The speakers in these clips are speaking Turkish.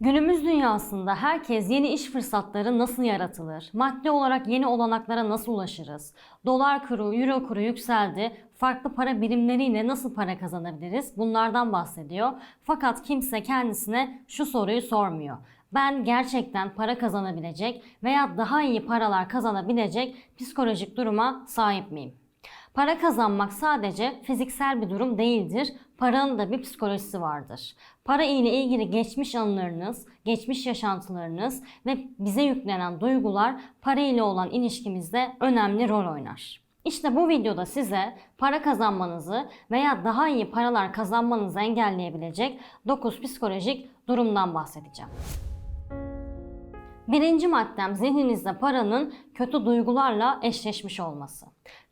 Günümüz dünyasında herkes yeni iş fırsatları nasıl yaratılır? Maddi olarak yeni olanaklara nasıl ulaşırız? Dolar kuru, euro kuru yükseldi. Farklı para birimleriyle nasıl para kazanabiliriz? Bunlardan bahsediyor. Fakat kimse kendisine şu soruyu sormuyor. Ben gerçekten para kazanabilecek veya daha iyi paralar kazanabilecek psikolojik duruma sahip miyim? Para kazanmak sadece fiziksel bir durum değildir. Paranın da bir psikolojisi vardır. Para ile ilgili geçmiş anılarınız, geçmiş yaşantılarınız ve bize yüklenen duygular para ile olan ilişkimizde önemli rol oynar. İşte bu videoda size para kazanmanızı veya daha iyi paralar kazanmanızı engelleyebilecek 9 psikolojik durumdan bahsedeceğim. Birinci maddem zihninizde paranın kötü duygularla eşleşmiş olması.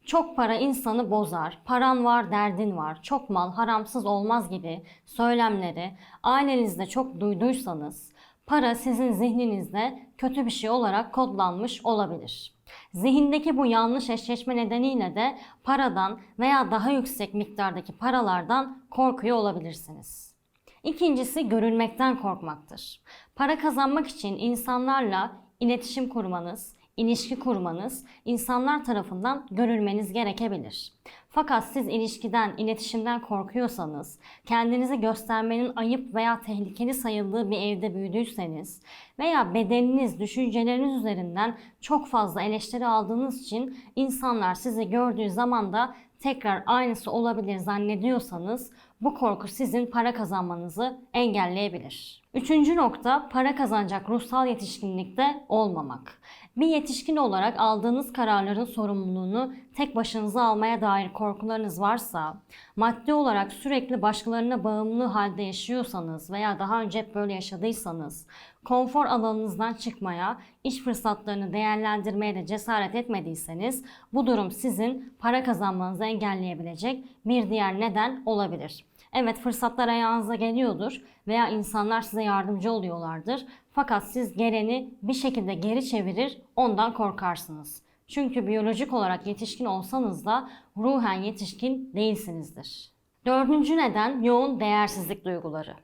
Çok para insanı bozar, paran var, derdin var, çok mal haramsız olmaz gibi söylemleri ailenizde çok duyduysanız para sizin zihninizde kötü bir şey olarak kodlanmış olabilir. Zihindeki bu yanlış eşleşme nedeniyle de paradan veya daha yüksek miktardaki paralardan korkuyor olabilirsiniz. İkincisi görülmekten korkmaktır. Para kazanmak için insanlarla iletişim kurmanız, ilişki kurmanız insanlar tarafından görülmeniz gerekebilir. Fakat siz ilişkiden, iletişimden korkuyorsanız, kendinizi göstermenin ayıp veya tehlikeli sayıldığı bir evde büyüdüyseniz veya bedeniniz, düşünceleriniz üzerinden çok fazla eleştiri aldığınız için insanlar sizi gördüğü zaman da tekrar aynısı olabilir zannediyorsanız bu korku sizin para kazanmanızı engelleyebilir. Üçüncü nokta para kazanacak ruhsal yetişkinlikte olmamak. Bir yetişkin olarak aldığınız kararların sorumluluğunu tek başınıza almaya dair korkularınız varsa, maddi olarak sürekli başkalarına bağımlı halde yaşıyorsanız veya daha önce hep böyle yaşadıysanız, konfor alanınızdan çıkmaya, iş fırsatlarını değerlendirmeye de cesaret etmediyseniz bu durum sizin para kazanmanızı engelleyebilecek bir diğer neden olabilir. Evet fırsatlar ayağınıza geliyordur veya insanlar size yardımcı oluyorlardır. Fakat siz geleni bir şekilde geri çevirir, ondan korkarsınız. Çünkü biyolojik olarak yetişkin olsanız da ruhen yetişkin değilsinizdir. Dördüncü neden yoğun değersizlik duyguları.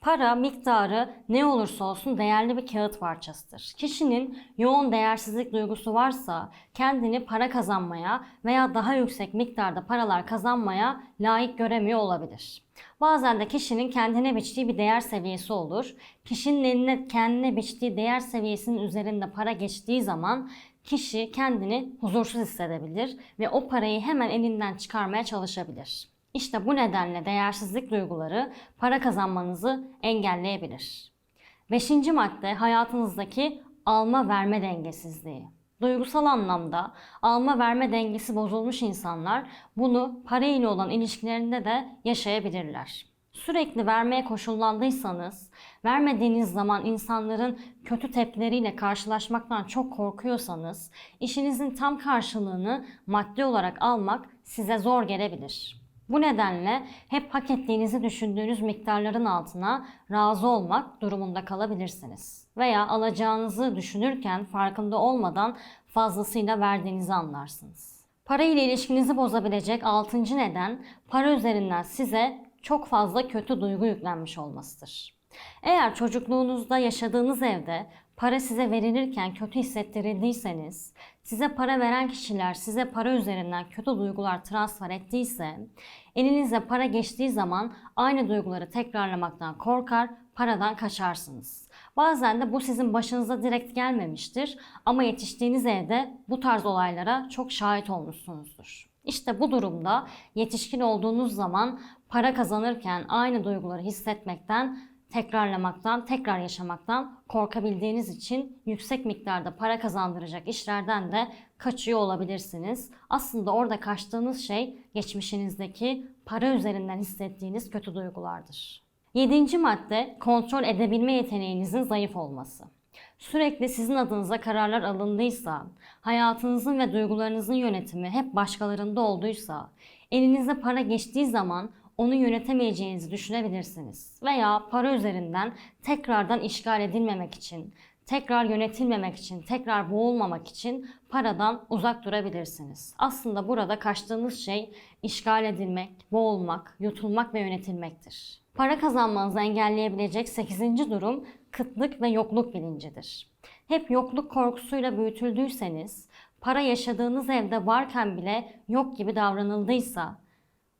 Para miktarı ne olursa olsun değerli bir kağıt parçasıdır. Kişinin yoğun değersizlik duygusu varsa kendini para kazanmaya veya daha yüksek miktarda paralar kazanmaya layık göremiyor olabilir. Bazen de kişinin kendine biçtiği bir değer seviyesi olur. Kişinin eline kendine biçtiği değer seviyesinin üzerinde para geçtiği zaman kişi kendini huzursuz hissedebilir ve o parayı hemen elinden çıkarmaya çalışabilir. İşte bu nedenle değersizlik duyguları para kazanmanızı engelleyebilir. Beşinci madde hayatınızdaki alma verme dengesizliği. Duygusal anlamda alma verme dengesi bozulmuş insanlar bunu para ile olan ilişkilerinde de yaşayabilirler. Sürekli vermeye koşullandıysanız, vermediğiniz zaman insanların kötü tepkileriyle karşılaşmaktan çok korkuyorsanız, işinizin tam karşılığını maddi olarak almak size zor gelebilir. Bu nedenle hep hak ettiğinizi düşündüğünüz miktarların altına razı olmak durumunda kalabilirsiniz. Veya alacağınızı düşünürken farkında olmadan fazlasıyla verdiğinizi anlarsınız. Para ile ilişkinizi bozabilecek altıncı neden para üzerinden size çok fazla kötü duygu yüklenmiş olmasıdır. Eğer çocukluğunuzda yaşadığınız evde para size verilirken kötü hissettirildiyseniz, size para veren kişiler size para üzerinden kötü duygular transfer ettiyse, elinize para geçtiği zaman aynı duyguları tekrarlamaktan korkar, paradan kaçarsınız. Bazen de bu sizin başınıza direkt gelmemiştir ama yetiştiğiniz evde bu tarz olaylara çok şahit olmuşsunuzdur. İşte bu durumda yetişkin olduğunuz zaman para kazanırken aynı duyguları hissetmekten tekrarlamaktan, tekrar yaşamaktan korkabildiğiniz için yüksek miktarda para kazandıracak işlerden de kaçıyor olabilirsiniz. Aslında orada kaçtığınız şey geçmişinizdeki para üzerinden hissettiğiniz kötü duygulardır. Yedinci madde kontrol edebilme yeteneğinizin zayıf olması. Sürekli sizin adınıza kararlar alındıysa, hayatınızın ve duygularınızın yönetimi hep başkalarında olduysa, elinize para geçtiği zaman onu yönetemeyeceğinizi düşünebilirsiniz. Veya para üzerinden tekrardan işgal edilmemek için, tekrar yönetilmemek için, tekrar boğulmamak için paradan uzak durabilirsiniz. Aslında burada kaçtığınız şey işgal edilmek, boğulmak, yutulmak ve yönetilmektir. Para kazanmanızı engelleyebilecek 8. durum kıtlık ve yokluk bilincidir. Hep yokluk korkusuyla büyütüldüyseniz, para yaşadığınız evde varken bile yok gibi davranıldıysa,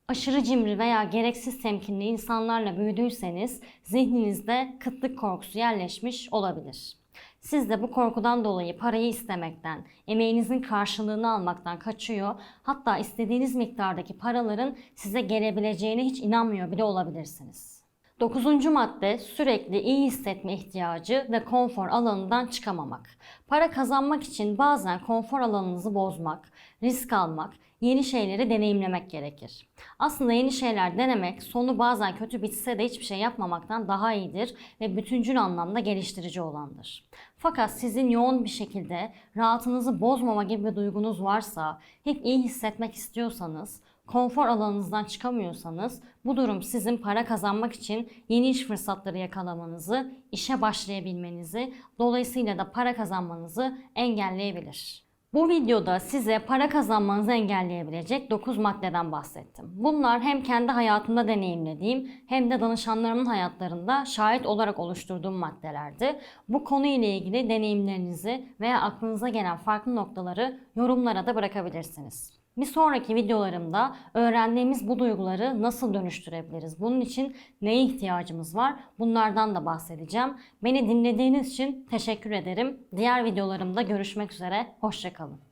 aşırı cimri veya gereksiz temkinli insanlarla büyüdüyseniz zihninizde kıtlık korkusu yerleşmiş olabilir. Siz de bu korkudan dolayı parayı istemekten, emeğinizin karşılığını almaktan kaçıyor, hatta istediğiniz miktardaki paraların size gelebileceğine hiç inanmıyor bile olabilirsiniz. Dokuzuncu madde sürekli iyi hissetme ihtiyacı ve konfor alanından çıkamamak. Para kazanmak için bazen konfor alanınızı bozmak, risk almak, yeni şeyleri deneyimlemek gerekir. Aslında yeni şeyler denemek sonu bazen kötü bitse de hiçbir şey yapmamaktan daha iyidir ve bütüncül anlamda geliştirici olandır. Fakat sizin yoğun bir şekilde rahatınızı bozmama gibi bir duygunuz varsa, hep iyi hissetmek istiyorsanız, konfor alanınızdan çıkamıyorsanız bu durum sizin para kazanmak için yeni iş fırsatları yakalamanızı, işe başlayabilmenizi, dolayısıyla da para kazanmanızı engelleyebilir. Bu videoda size para kazanmanızı engelleyebilecek 9 maddeden bahsettim. Bunlar hem kendi hayatımda deneyimlediğim hem de danışanlarımın hayatlarında şahit olarak oluşturduğum maddelerdi. Bu konu ile ilgili deneyimlerinizi veya aklınıza gelen farklı noktaları yorumlara da bırakabilirsiniz. Bir sonraki videolarımda öğrendiğimiz bu duyguları nasıl dönüştürebiliriz? Bunun için neye ihtiyacımız var? Bunlardan da bahsedeceğim. Beni dinlediğiniz için teşekkür ederim. Diğer videolarımda görüşmek üzere. Hoşçakalın.